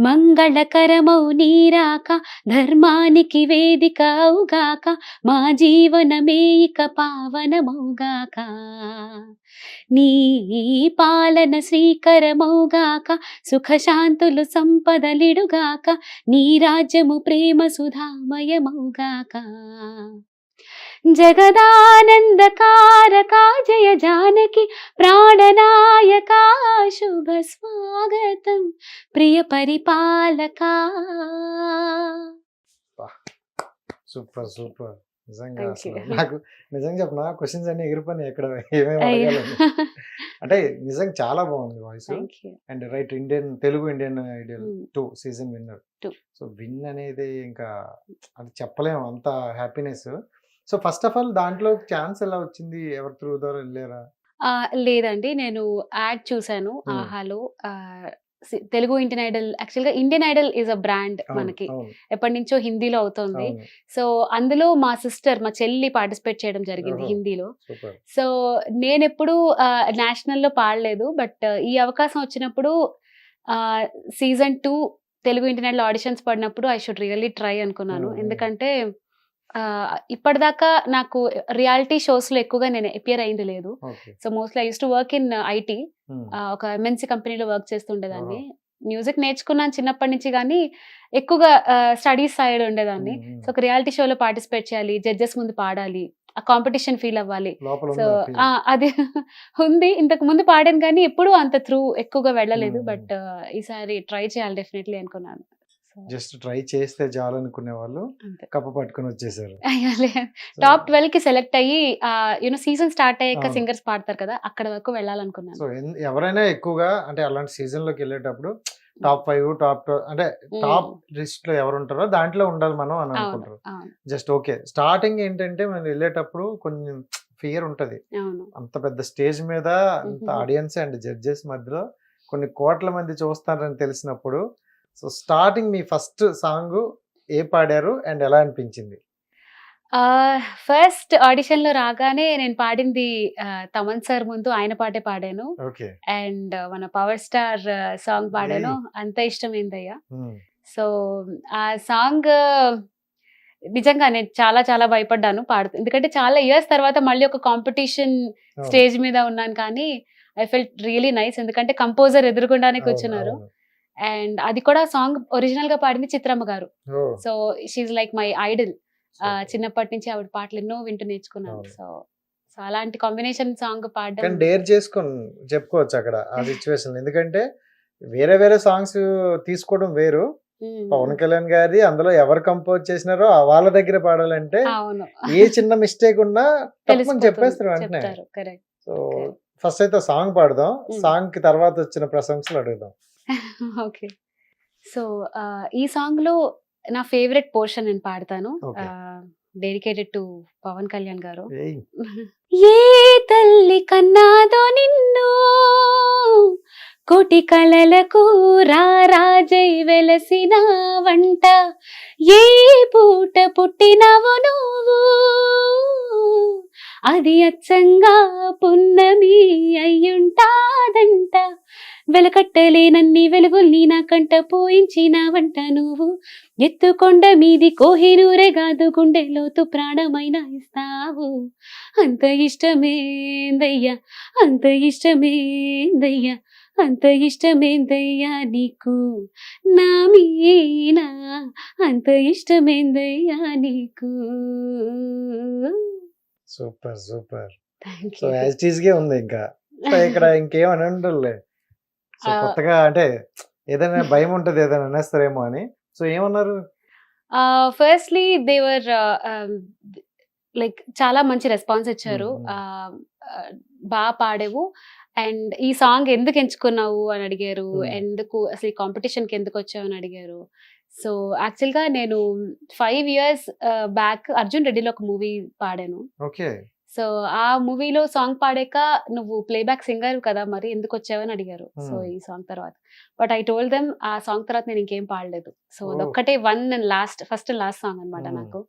మంగళకరమౌ నీరాక ధర్మానికి వేదిక అవుగాక మా జీవనమే ఇక పావనమౌగాక. నీ పాలన శ్రీకరమౌగాక సుఖశాంతులు సంపదలిడుగాక నీ రాజ్యము ప్రేమ సుధామయమౌగాక. జగదానందకారకా జయ జానకి ప్రాణనాయకా శుభ స్వాగతం ప్రియ పరిపాలకా సూపర్ సూపర్ నిజంగా. నాకు నిజంగా చెప్పిన క్వశ్చన్స్ అన్ని ఎగిరిపోయినాయి ఎక్కడ ఏమేమి అంటే నిజంగా చాలా బాగుంది voice and right Indian Telugu Indian idol two season winner. So win అనేది ఇంకా అది చెప్పలేము అంత happiness so first of all దాంట్లో ఛాన్స్ ఎలా వచ్చింది? ఎవరి త్రూ ద్వారా వెళ్ళారా? లేదండి. నేను యాడ్ చూసాను. ఆహాలో తెలుగు ఇండియన్ ఐడల్ యాక్చువల్గా Indian idol is a brand మనకి. ఎప్పటి నుంచో హిందీలో అవుతుంది. సో అందులో మా సిస్టర్ మా చెల్లి పార్టిసిపేట్ చేయడం జరిగింది. హిందీలో. సో నేను ఎప్పుడు నేషనల్లో పాడలేదు. బట్ ఈ అవకాశం వచ్చినప్పుడు సీజన్ టూ తెలుగు ఇంటర్నెట్లో ఆడిషన్స్ పడినప్పుడు ఐ షుడ్ రియల్లీ ట్రై అనుకున్నాను. ఎందుకంటే ఇప్పటిదాకా నాకు రియాలిటీ షోస్లో ఎక్కువగా నేను అపియర్ అయింది లేదు. So mostly I use to work in IT. ఒక ఎంఎన్సీ కంపెనీలో వర్క్ చేస్తుండేదాన్ని. మ్యూజిక్ నేర్చుకున్నాను చిన్నప్పటి నుంచి కానీ ఎక్కువగా స్టడీస్ సైడ్ ఉండేదాన్ని. సో ఒక రియాలిటీ షోలో పార్టిసిపేట్ చేయాలి జడ్జెస్ ముందు పాడాలి ఆ కాంపిటీషన్ ఫీల్ అవ్వాలి. సో? అది ఉంది. ఇంతకు ముందు పాడాను కానీ ఎప్పుడు అంత త్రూ ఎక్కువగా వెళ్ళలేదు. బట్ ఈసారి ట్రై చేయాలి డెఫినెట్లీ అనుకున్నాను. జస్ట్ ట్రై చేస్తే చాలు అనుకునే వాళ్ళు కప్ప పట్టుకొని వచ్చేసారు. టాప్ ట్వెల్వ్కి సెలెక్ట్ అయ్యి యూనో సీజన్ స్టార్ట్ అయ్యాక. సింగర్స్ పాడతారు కదా అక్కడ వరకు వెళ్ళాలనుకున్నాను. సో ఎవరైనా ఎక్కువగా అంటే అలాంటి సీజన్లోకి వెళ్ళేటప్పుడు టాప్ ఫైవ్ టాప్ అంటే టాప్ లిస్ట్లో ఎవరు ఉంటారో దాంట్లో ఉండాలి మనం అని అనుకుంటారు. Just okay. స్టార్టింగ్ ఏంటంటే మనం వెళ్ళేటప్పుడు కొంచెం ఫియర్ ఉంటది. అంత పెద్ద స్టేజ్ మీద అంత. ఆడియన్స్ అండ్ జడ్జెస్ మధ్యలో కొన్ని కోట్ల మంది చూస్తారని తెలిసినప్పుడు సో స్టార్టింగ్ మీ ఫస్ట్ సాంగ్ ఏ పాడారు అండ్ ఎలా అనిపించింది? ఫస్ట్ ఆడిషన్లో రాగానే నేను పాడింది తమన్ సార్ ముందు ఆయన పాటే పాడాను. అండ్ మన పవర్ స్టార్ సాంగ్ పాడాను. అంత ఇష్టమైందయ్యా. సో ఆ సాంగ్ నిజంగా నేను చాలా చాలా భయపడ్డాను పాడుతూ. ఎందుకంటే చాలా ఇయర్స్ తర్వాత మళ్ళీ ఒక కాంపిటీషన్ స్టేజ్ మీద ఉన్నాను కానీ ఐ ఫెల్ట్ రియలీ నైస్. ఎందుకంటే కంపోజర్ ఎదురుగుండానే కూర్చున్నారు. అండ్ అది కూడా సాంగ్ ఒరిజినల్గా పాడింది చిత్రమ్మ గారు. So she's like my idol చిన్నప్పటి నుంచి ఆవిడ పాటలు ఎన్నో వింటూ నేర్చుకున్నాను. సో సో అలాంటి కాంబినేషన్ సాంగ్ పాడడం డేర్ చేసుకొని చెప్పుకోవచ్చు అక్కడ ఆ సిచ్యువేషన్ ఎందుకంటే వేరే వేరే సాంగ్స్ తీసుకోవడం వేరు. పవన్ కళ్యాణ్ గారి అందులో ఎవరు కంపోజ్ చేసినారో వాళ్ళ దగ్గర పాడాలంటే ఏ చిన్న మిస్టేక్ ఉన్నా తప్పని తెలిసిపోతుంది. చెప్పేస్తారు వెంటనే. సో ఫస్ట్ అయితే సాంగ్ పాడదాం. సాంగ్కి తర్వాత వచ్చిన ప్రశంసలు అడుగుదాం. ఓకే సో ఈ సాంగ్లో నా ఫేవరెట్ పోర్షన్ నేను పాడతాను. డెడికేటెడ్ టు పవన్ కళ్యాణ్ గారు. ఏ తల్లి కన్నాదో నిన్ను కోటి కలలకు రారాజై వెలసిన వంట. ఏ పూట పుట్టినవు నువ్వు? అది అచ్చంగా పున్నమి అయ్యుంటాదంట. వెలకట్టలేనన్ని వెలుగుల్ని నా కంట పోయించిన వంట నువ్వు. ఎత్తుకొండ మీది కోహినూరే కాదు గుండె లోతు ప్రాణమైన ఇస్తావు. అంత ఇష్టమేందయ్యా అంత ఇష్టమేందయ్యా అంత ఇష్టమేందయ్యా నీకు. నా మీనా అంత ఇష్టమేందయ్యా నీకు. Super super. Thank so you. As టీజ్ గే ఉంది ఇంకా. ఇక్కడ ఇంకేమని ఉండలే సో. కొత్తగా అంటే ఏదైనా భయం ఉంటది ఏదైనా అనేస్తారేమో అని. సో ఏమన్నారు? ఫస్ట్లీ దేవర్ లైక్ చాలా మంచి రెస్పాన్స్ ఇచ్చారు. బాగా పాడేవు. అండ్ ఈ సాంగ్ ఎందుకు ఎంచుకున్నావు అని అడిగారు. ఎందుకు అసలు ఈ కాంపిటీషన్కి ఎందుకు వచ్చావు అని అడిగారు. సో యాక్చువల్గా నేను ఫైవ్ ఇయర్స్ బ్యాక్ అర్జున్ రెడ్డిలో ఒక మూవీ పాడాను. ఓకే. సో ఆ మూవీలో సాంగ్ పాడాక నువ్వు ప్లేబ్యాక్ సింగర్ కదా మరి ఎందుకు వచ్చావని అడిగారు. So Hmm. ఈ సాంగ్ తర్వాత. బట్ ఐ టోల్ దెమ్ ఆ సాంగ్ తర్వాత నేను ఇంకేం పాడలేదు. So Oh. అదొక్కటే one and last first last song అన్నమాట Hmm. నాకు.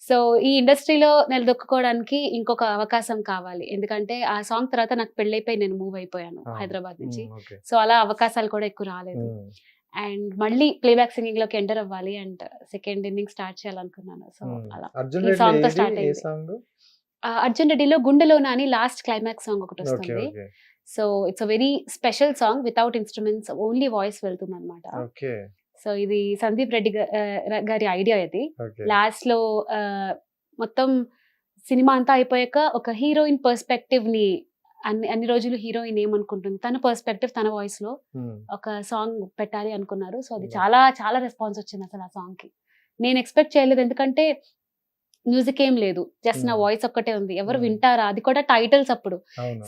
సో ఈ ఇండస్ట్రీలో నిలదొక్కుకోవడానికి ఇంకొక అవకాశం కావాలి. ఎందుకంటే ఆ సాంగ్ తర్వాత నాకు పెళ్ళైపోయి నేను మూవ్ అయిపోయాను Ah. హైదరాబాద్ నుంచి. ఓకే సో అలా అవకాశాలు కూడా ఎక్కువ రాలేదు. అండ్ మళ్ళీ ప్లేబ్యాక్ సింగింగ్లోకి ఎంటర్ అవ్వాలి అండ్ సెకండ్ ఇన్నింగ్ స్టార్ట్ చేయాలనుకున్నాను. సో అలా. ఈ song తో? ఏ అయింది. అర్జున్ రెడ్డిలో గుండెలోన అని లాస్ట్ క్లైమాక్స్ సాంగ్ ఒకటి వస్తుంది. So it's a very special song without instruments only voice వెళ్తుంది అనమాట సో ఇది సందీప్ రెడ్డి గారి ఐడియా ఇది. లాస్ట్లో మొత్తం సినిమా అంతా అయిపోయాక ఒక హీరోయిన్ పర్స్పెక్టివ్ని అన్ని అన్ని రోజులు హీరోయిన్ ఏమనుకుంటుంది? తన పర్స్పెక్టివ్ తన వాయిస్లో ఒక సాంగ్ పెట్టాలి అనుకున్నారు. సో అది. చాలా చాలా రెస్పాన్స్ వచ్చింది అసలు ఆ సాంగ్కి. నేను ఎక్స్పెక్ట్ చేయలేదు. ఎందుకంటే మ్యూజిక్ ఏం లేదు. జస్ట్ నా. వాయిస్ ఒక్కటే ఉంది. ఎవరు. వింటారా? అది కూడా టైటిల్స్ అప్పుడు.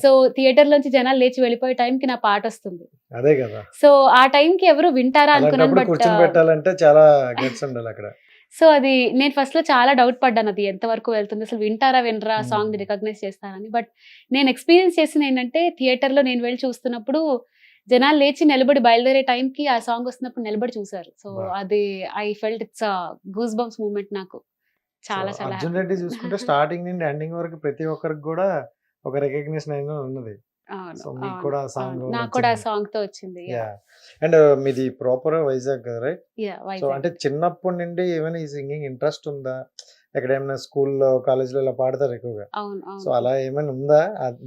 సో థియేటర్ నుంచి జనాలు లేచి వెళ్ళిపోయే time కి నా పాట వస్తుంది. అదే కదా. సో ఆ time కి ఎవరు వింటారా అనుకున్నాను బట్ చాలా ఉండాలి అక్కడ. సో అది నేను ఫస్ట్లో చాలా డౌట్ పడ్డాను అది ఎంత వరకు వెళ్తుంది. అసలు వింటారా వినరా. సాంగ్ రికగ్నైజ్ చేస్తారని బట్ నేను ఎక్స్పీరియన్స్ చేసింది ఏంటంటే థియేటర్లో నేను వెళ్ళి చూస్తున్నప్పుడు జనాలు లేచి నిలబడి బయలుదేరే time కి ఆ సాంగ్ వస్తున్నప్పుడు నిలబడి చూసారు సో. అది I felt it's goose bumps moment నాకు. చాలా చాలా అర్జున్. రెడ్డి చూసుకుంటే స్టార్టింగ్ నుండి ఎండింగ్ వరకు ప్రతి ఒక్కరికి కూడా ఒక రికగ్నిషన్ అయినా ఉన్నది. కూడా సాంగ్ అవును. నాకు కూడా ఆ సాంగ్తో వచ్చింది. అండ్ మీది ప్రాపర్ వైజాగ్ కదా రైట్? సో. అంటే చిన్నప్పటి నుండి ఏమైనా ఈ సింగింగ్ ఇంట్రెస్ట్ ఉందా? ఎక్కడ ఏమైనా స్కూల్లో కాలేజీలో ఇలా పాడతారు ఎక్కువగా. అవును సో అలా ఏమైనా ఉందా?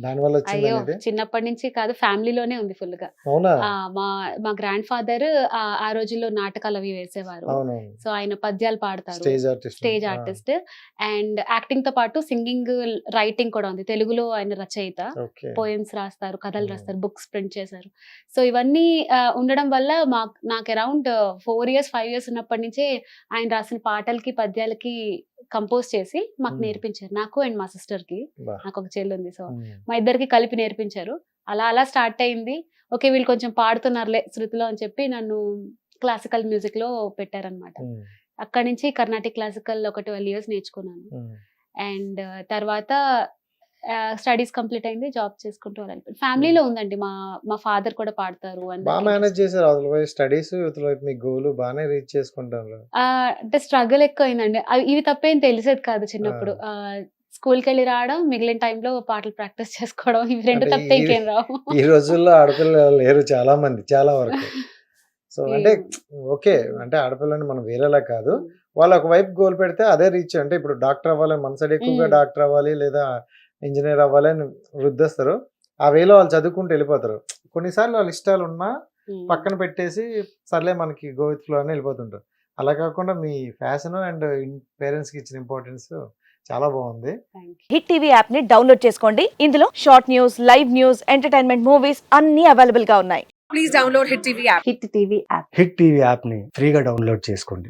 దాని వల్ల అయ్యో చిన్నప్పటి నుంచి కాదు ఫ్యామిలీలోనే ఉంది ఫుల్గా అవునా మా మా గ్రాండ్ ఫాదర్ ఆ రోజుల్లో నాటకాలు అవి వేసేవారు. సో ఆయన పద్యాలు పాడతారు. Stage artist. Stage artist. And యాక్టింగ్తో పాటు సింగింగ్ రైటింగ్ కూడా ఉంది. తెలుగులో ఆయన రచయిత. పోయమ్స్ రాస్తారు కథలు. రాస్తారు బుక్స్ ప్రింట్ చేశారు. సో ఇవన్నీ ఉండడం వల్ల మా నాకు around four years five years ఉన్నప్పటి నుంచే ఆయన రాసిన పాటలకి పద్యాలకి కంపోజ్ చేసి మాకు. నేర్పించారు. నాకు అండ్ మా సిస్టర్కి నాకు ఒక చెల్లి ఉంది సో మా ఇద్దరికి కలిపి నేర్పించారు. అలా అలా స్టార్ట్ అయింది. ఓకే వీళ్ళు కొంచెం పాడుతున్నారులే శృతిలో అని చెప్పి నన్ను క్లాసికల్ మ్యూజిక్లో పెట్టారనమాట అక్కడి నుంచి కర్ణాటిక్ క్లాసికల్ ఒక ట్వెల్వ్ ఇయర్స్ నేర్చుకున్నాను. అండ్ తర్వాత స్టడీస్ కంప్లీట్ అయింది జాబ్ చేసుకుంటూ వెళ్ళిపోయింది. ఫ్యామిలీలో ఉందండి మా మా ఫాదర్ కూడా పాడతారు బాగా మేనేజ్. చేశారు వైపు స్టడీస్ మీ గోల్ బాగానే రీచ్ చేసుకుంటారు. అంటే స్ట్రగుల్ ఎక్కువ అయిందండి ఇవి తప్పేం తెలిసేది కాదు చిన్నప్పుడు. స్కూల్కి వెళ్ళి రావడం మిగిలిన టైంలో పాటలు ప్రాక్టీస్ చేసుకోవడం ఇవి రెండు తప్పే ఇంకేం రావు. ఈ రోజుల్లో ఆడపిల్లలు లేరు చాలా మంది చాలా వరకు. సో అంటే ఓకే అంటే ఆడపిల్లని మనం వేరేలా కాదు. వాళ్ళు ఒక వైపు గోల్ పెడితే అదే రీచ్ అంటే ఇప్పుడు డాక్టర్ అవ్వాలి మన సైడ్ ఎక్కువగా. డాక్టర్ అవ్వాలి లేదా ఇంజనీర్ అవ్వాలి అని వృద్ధిస్తారు. ఆ వేలో వాళ్ళు చదువుకుంటూ వెళ్ళిపోతారు. కొన్నిసార్లు వాళ్ళ ఇష్టాలు ఉన్నా. పక్కన పెట్టేసి సర్లే మనకి గో విత్ ఫ్లో అని వెళ్ళిపోతుంటారు. అలా కాకుండా మీ ఫ్యాషన్ అండ్ పేరెంట్స్కి ఇచ్చిన ఇంపార్టెన్స్ చాలా బాగుంది. హిట్ టీవీ యాప్ని డౌన్లోడ్ చేసుకోండి. ఇందులో short news live news entertainment movies అన్ని అవైలబుల్గా ఉన్నాయి. Please download Hit TV app. Hit TV app. Hit TV యాప్ని ఫ్రీగా డౌన్లోడ్ చేసుకోండి.